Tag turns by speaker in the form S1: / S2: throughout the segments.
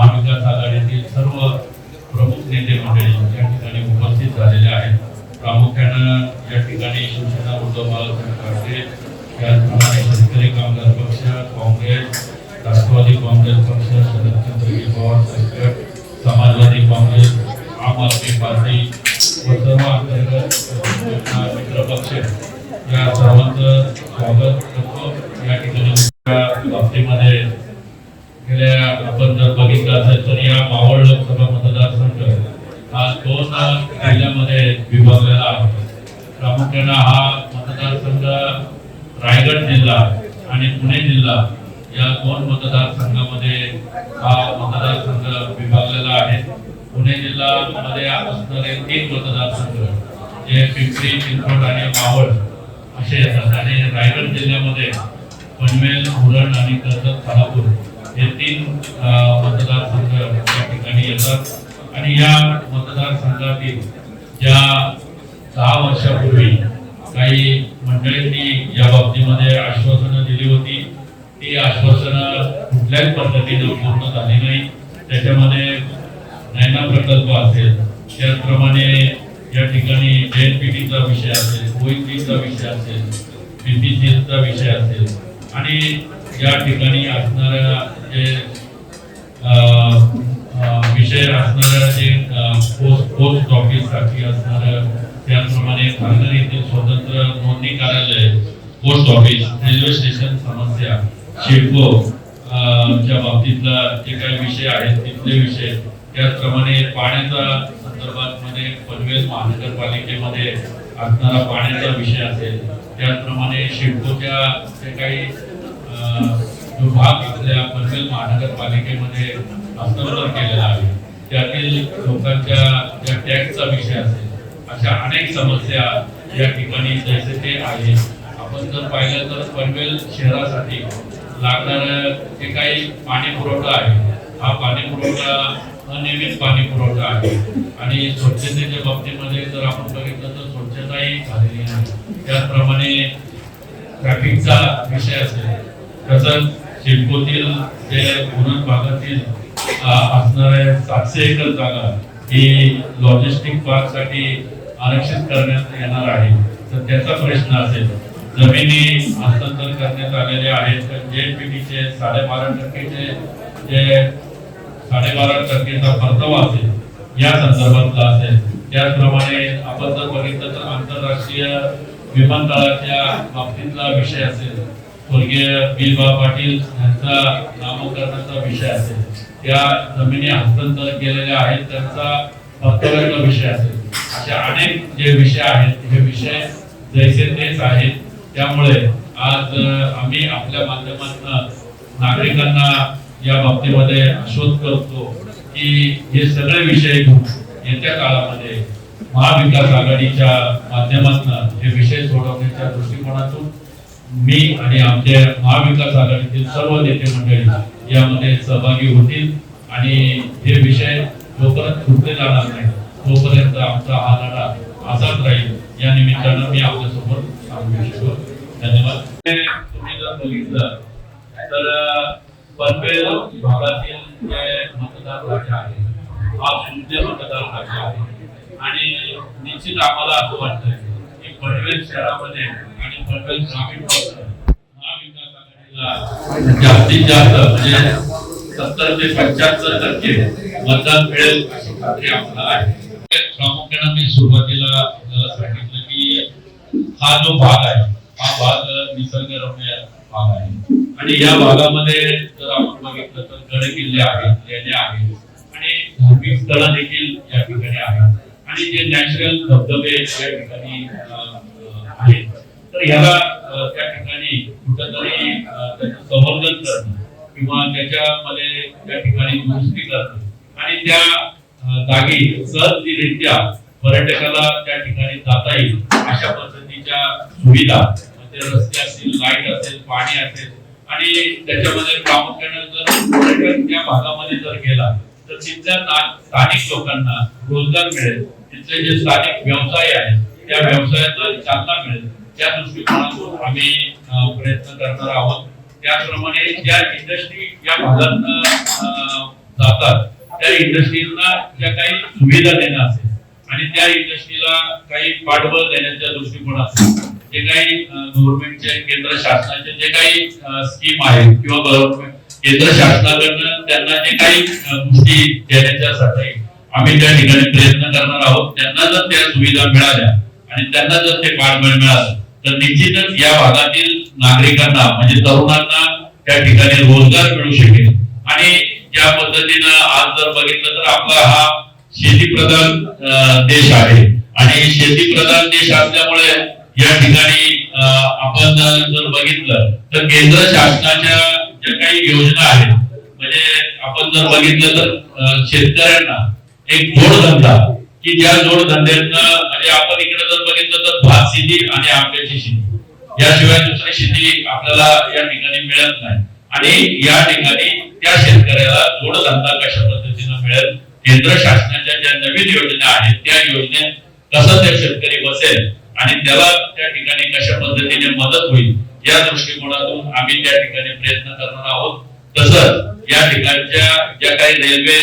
S1: महाविकास आघाडीतील सर्व प्रमुख नेते मंडळी या ठिकाणी उपस्थित झालेले आहेत. प्रामुख्यानं या ठिकाणी शिवसेना उद्धव बाळासाहेब ठाकरे त्याचप्रमाणे शेतकरी कामगार पक्ष काँग्रेस राष्ट्रवादी काँग्रेस पक्ष शरदचंद्रजी पवार संकट समाजवादी काँग्रेस आम आदमी पार्टी जिल्हा या दोन मतदारसंघामध्ये हा मतदारसंघ विभागलेला आहे. पुणे जिल्ह्यामध्ये असणारे तीन मतदारसंघ जे पिंपरी चिंचवड आणि मावळ असे येतात आणि रायगड जिल्ह्यामध्ये पनवेल उरण आणि कर्जत खालापूर हे तीन मतदारसंघ या ठिकाणी येतात. आणि या मतदारसंघातील ज्या दहा वर्षापूर्वी काही मंडळींनी या बाबतीमध्ये आश्वासनं दिली होती. ती आश्वासनं कुठल्याच पद्धतीनं पूर्ण झाली नाही. त्याच्यामध्ये नैना प्रकल्प असेल त्याचप्रमाणे या ठिकाणी जेएनपीटीचा विषय असेल ओईपीचा विषय असेल बीपीसीचा विषय असेल आणि या ठिकाणी असणाऱ्या जे विषय असणाऱ्या जे पोस्ट पोस्ट ऑफिससाठी असणाऱ्या त्याचप्रमाणे खारघर येथील स्वतंत्र नोंदणी कार्यालय पोस्ट ऑफिस रेल्वे स्टेशन समस्या शिडको च्या बाबतीतला जे काही विषय आहेत तिथले विषय. त्याचप्रमाणे पाण्याचा संदर्भात मध्ये पनवेल महानगरपालिकेमध्ये असणारा पाण्याचा विषय असेल. त्याचप्रमाणे शिडकोच्या जे काही जो भाग आपल्या पनवेल महानगरपालिकेमध्ये हस्तांतर केलेला आहे त्यातील लोकांच्या ज्या टॅक्सचा विषय असेल अशा अनेक समस्या या ठिकाणी जैसे ते आहे आपण जर पाहिलं तर पनवेल शहरासाठी लागणारं जे काही पाणी पुरवठा आहे हा पाणी पुरवठा अनियमित पाणी पुरवठा आहे. आणि स्वच्छतेच्या बाबतीमध्ये जर आपण बघितलं तर स्वच्छताही झालेली नाही. त्याचप्रमाणे ट्रॅफिकचा विषय असेल तसंच शिल्पोतील जे पुरण भागातील असणाऱ्या सातशे एकर जागा ही लॉजिस्टिक पार्कसाठी आरक्षित करण्यात येणार आहे. तर त्याचा प्रश्न असेल जमिनी हस्तांतर करण्यात आलेले आहेत. तर जेएनपीटीचे साडेबारा टक्केचे जे साडेबारा टक्केचा परतावा असेल या संदर्भातला असेल. त्याचप्रमाणे आपण जर बघितलं तर आंतरराष्ट्रीय विमानतळाच्या बाबतीतला विषय असेल स्वर्गीय बिलबा पाटील यांचा नामकरणाचा विषय असेल त्या जमिनी हस्तांतर केलेल्या आहेत त्यांचा परताव्याचा विषय असेल. असे अनेक जे विषय आहेत हे विषय जैसे तेच आहेत. त्यामुळे आज आम्ही आपल्या माध्यमातून नागरिकांना या बाबतीमध्ये आश्वस्त करतो की हे सगळे विषय येत्या काळामध्ये महाविकास आघाडीच्या माध्यमातून हे विषय सोडवण्याच्या दृष्टिकोनातून मी आणि आमचे महाविकास आघाडीतील सर्व नेते मंडळी यामध्ये सहभागी होतील आणि हे विषय जोपर्यंत सुटले जाणार नाही तोपर्यंत आमचा हा लढा असाच राहील. या निमित्तानं मी आपल्यासोबत धन्यवाद तुम्ही जर बघितलं तर पनवेल भागातील जे आहे हा शून्य आहे आणि निश्चित आम्हाला असं वाटतंय की पनवेल शहरामध्ये आणि पनवेल ग्रामीण महाविकास आघाडीला जास्तीत जास्त म्हणजे सत्तर ते पंच्याहत्तर टक्के मतदान मिळेल अशी खात्री आम्हाला आहे. प्रामुख्याने मी सुरुवातीला आपल्याला सांगितलं हा जो भाग आहे हा भाग निसर्गरम्य भाग आहे. आणि या भागामध्ये जर आपण बघितलं तर गड किल्ले आहेत लेण्या आहेत आणि धार्मिक स्थळ देखील या ठिकाणी आहेत. आणि जे नॅचरल धबधबे या ठिकाणी आहेत. तर ह्याला त्या ठिकाणी कुठंतरी त्याचं संवर्धन करणं किंवा त्याच्यामध्ये त्या ठिकाणी दुरुस्ती करणं आणि त्या जागी सहजरित्या पर्यटकाला त्या ठिकाणी जाता येईल अशा पद्धतीच्या सुविधा म्हणजे रस्ते असतील लाइट असेल पाणी असेल आणि त्याच्यामध्ये प्रामुख्याने जर पर्यटक त्या भागामध्ये जर गेला तर तिथल्या स्थानिक लोकांना रोजगार मिळेल. तिथले जे स्थानिक व्यवसाय आहेत त्या व्यवसायाला चालना मिळेल. त्या दृष्टिकोनातून आम्ही प्रयत्न करणार आहोत. त्याचप्रमाणे ज्या इंडस्ट्री या भागात जातात त्या इंडस्ट्रीला ज्या काही सुविधा देणं असेल आणि त्या इंडस्ट्रीला काही पाठबळ देण्याच्या दृष्टिकोनातून जे काही गव्हर्नमेंटचे केंद्र शासनाचे जे काही स्कीम आहेत किंवा गव्हर्नमेंट केंद्र शासनाकडनं त्यांना जे काही गोष्टी देण्याच्यासाठी आम्ही त्या ठिकाणी प्रयत्न करणार आहोत. त्यांना जर त्या सुविधा मिळाल्या आणि त्यांना जर ते पाठबळ मिळालं तर निश्चितच या भागातील नागरिकांना म्हणजे तरुणांना त्या ठिकाणी रोजगार मिळू शकेल. आणि ज्या पद्धतीनं आज जर बघितलं तर आपला हा शेतीप्रधान देश आहे. आणि शेतीप्रधान देश असल्यामुळे या ठिकाणी आपण जर बघितलं तर केंद्र शासनाच्या ज्या काही योजना आहेत म्हणजे आपण जर बघितलं तर शेतकऱ्यांना एक जोडधंदा की ज्या जोडधंद्यांना म्हणजे आपण इकडे जर बघितलं तर भात शेती आणि आंब्याची शेती. याशिवाय दुसरी शेती आपल्याला या ठिकाणी मिळत नाही. आणि या ठिकाणी त्या शेतकऱ्याला जोडधंदा कशा पद्धतीनं मिळेल केंद्र शासनाच्या ज्या नवीन योजना आहेत त्या योजनेत कसं त्या शेतकरी बसेल आणि त्याला त्या ठिकाणी कशा पद्धतीने मदत होईल या दृष्टिकोनातून आम्ही त्या ठिकाणी प्रयत्न करणार आहोत. तसंच या ठिकाणच्या ज्या काही रेल्वे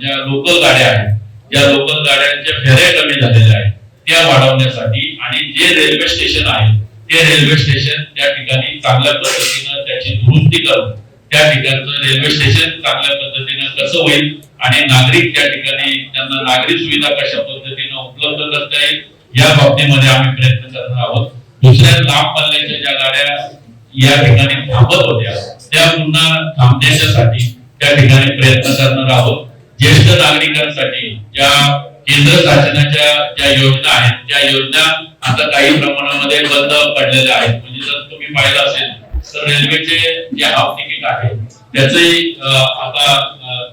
S1: ज्या लोकल गाड्या आहेत ज्या लोकल गाड्यांच्या फेऱ्या कमी झालेल्या आहेत त्या वाढवण्यासाठी आणि जे रेल्वे स्टेशन आहे ते रेल्वे स्टेशन त्या ठिकाणी चांगल्या पद्धतीनं त्याची दुरुस्ती करून त्या ठिकाणचं रेल्वे स्टेशन चांगल्या पद्धतीनं कसं होईल आणि नागरिक त्या ठिकाणी त्यांना नागरी सुविधा कशा पद्धतीनं उपलब्ध करता येईल या बाबतीमध्ये आम्ही प्रयत्न करणार आहोत. दुसऱ्या लांब पल्ल्याच्या ज्या गाड्या या ठिकाणी थांबत होत्या त्या पुन्हा थांबण्याच्यासाठी त्या ठिकाणी प्रयत्न करणार आहोत. ज्येष्ठ नागरिकांसाठी ज्या केंद्र शासनाच्या ज्या योजना आहेत त्या योजना आता काही प्रमाणामध्ये बंद पडलेल्या आहेत. म्हणजे जर तुम्ही पाहिलं असेल तर रेल्वेचे जे हाफ तिकीट आहे त्याचंही आता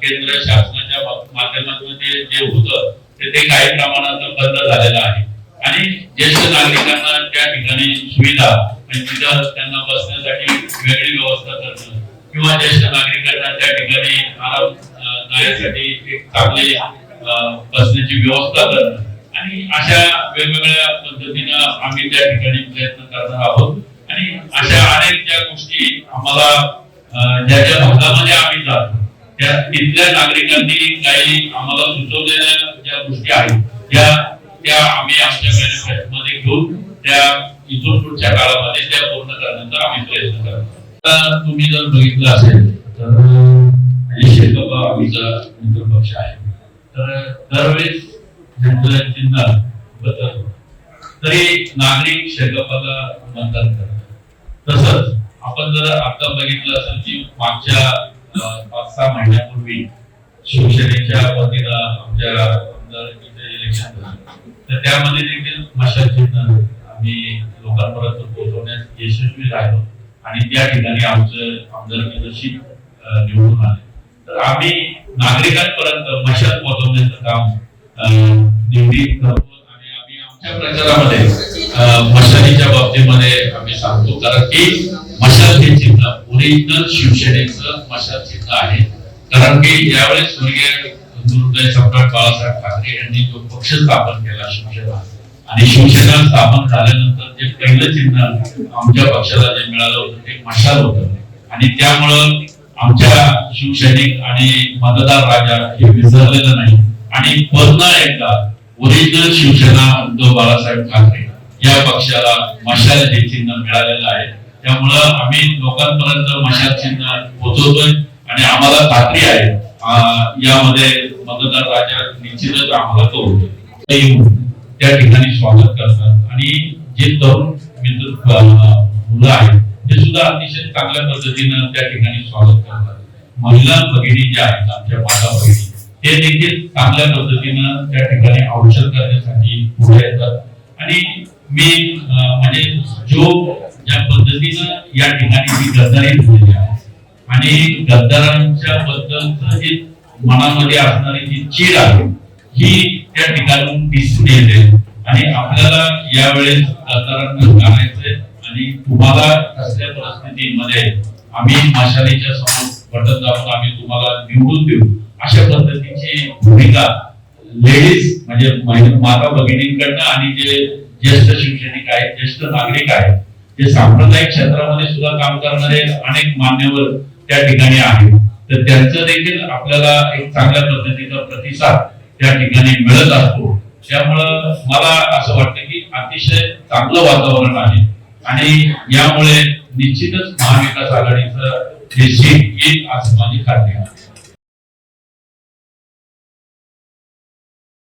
S1: केंद्र शासनाच्या माध्यमातून ते जे होतं ते ते काही प्रमाणात बंद झालेलं आहे. आणि ज्येष्ठ नागरिकांना त्या ठिकाणी सुविधा तिथं त्यांना बसण्यासाठी वेगळी व्यवस्था करणं किंवा ज्येष्ठ नागरिकांना त्या ठिकाणी आराम जाण्यासाठी एक चांगली बसण्याची व्यवस्था करणं. आणि अशा वेगवेगळ्या पद्धतीनं आम्ही त्या ठिकाणी प्रयत्न करणार आहोत. आणि अशा अनेक ज्या गोष्टी आम्हाला ज्याच्या भागामध्ये आम्ही जातो त्या तिथल्या नागरिकांनी काही आम्हाला सुचवलेल्या ज्या गोष्टी आहेत त्या त्या आम्ही आमच्या मॅनिफेस्टो घेऊन त्या इथून पुढच्या काळामध्ये त्या पूर्ण करण्याचा आम्ही प्रयत्न करतो. तुम्ही जर बघितलं असेल तर म्हणजे शेतकरी आमचा मित्र पक्ष आहे. तर दरवेळेस त्यांचं चिन्ह बदल तरी नागरिक शेतकऱ्याला मतदान करतात. जर आता बघितलं असेल की मागच्या पाच सहा महिन्यापूर्वी शिवसेनेच्या वतीनं आमच्या इलेक्शन झालं. तर त्यामध्ये देखील मशाल चिन्ह आम्ही लोकांपर्यंत पोहोचवण्यास यशस्वी राहिलो. आणि त्या ठिकाणी आमचं आमदार सीट निवडून आले. तर आम्ही नागरिकांपर्यंत मशाल पोहोचवण्याचं काम निवडी करतो. आणि आम्ही आमच्या प्रचारामध्ये मशालीच्या बाबतीमध्ये आम्ही सांगतो. कारण की मशाल हे चिन्ह ओरिजिनल शिवसेनेचं मशाल चिन्ह आहे. कारण की ज्यावेळेस स्वर्गीय गुरुदय सम्राट बाळासाहेब ठाकरे यांनी जो पक्ष स्थापन केला शिवसेना आणि शिवसेना स्थापन झाल्यानंतर जे पहिलं चिन्ह आमच्या पक्षाला जे मिळालं होतं ते मशाल होतं. आणि त्यामुळं आमच्या शिवसैनिक आणि मतदार राजा हे विसरलेलं नाही. आणि पुन्हा एकदा ओरिजिनल शिवसेना उद्धव बाळासाहेब ठाकरे या पक्षाला मशाल हे चिन्ह मिळालेलं आहे. त्यामुळं आम्ही लोकांपर्यंत मशाल चिन्ह पोहोचवतोय आणि आम्हाला खात्री आहे यामध्ये मतदार राजा निश्चितच आम्हाला करू त्या ठिकाणी स्वागत करतात. आणि जे तरुण मित्र मुलं आहेत ते सुद्धा अतिशय चांगल्या पद्धतीनं त्या ठिकाणी स्वागत करतात. महिला भगिनी ज्या आहेत आमच्या माता भगिनी ते देखील चांगल्या पद्धतीनं त्या ठिकाणी औषध करण्यासाठी पुढे येतात. आणि मी म्हणजे जो ज्या पद्धतीनं या ठिकाणी मी गद्दारी झालेली आहे. आणि गद्दारांच्या बद्दलच जी मनामध्ये असणारी जी चीड आहे ही त्या ठिकाणून दिसून येते. आणि आपल्याला यावेळेस गद्दारांना घालायचंय आणि तुम्हाला असल्या परिस्थितीमध्ये आम्ही मशालीच्या समोर बटन दाबून आम्ही तुम्हाला निवडून देऊ अशा पद्धतीची भूमिका लेडीज म्हणजे माता भगिनींकडनं आणि जे ज्येष्ठ शिक्षणिक आहेत ज्येष्ठ नागरिक आहेत जे सांप्रदायिक क्षेत्रामध्ये सुद्धा काम करणारे अनेक मान्यवर त्या ठिकाणी आहेत. तर त्यांचं देखील आपल्याला एक चांगल्या पद्धतीचा प्रतिसाद त्या ठिकाणी मिळत असतो. त्यामुळं मला असं वाटतं की अतिशय चांगलं वातावरण आहे. आणि यामुळे निश्चितच महाविकास आघाडीचं हे सीट येईल असं माझी खात्री आहे.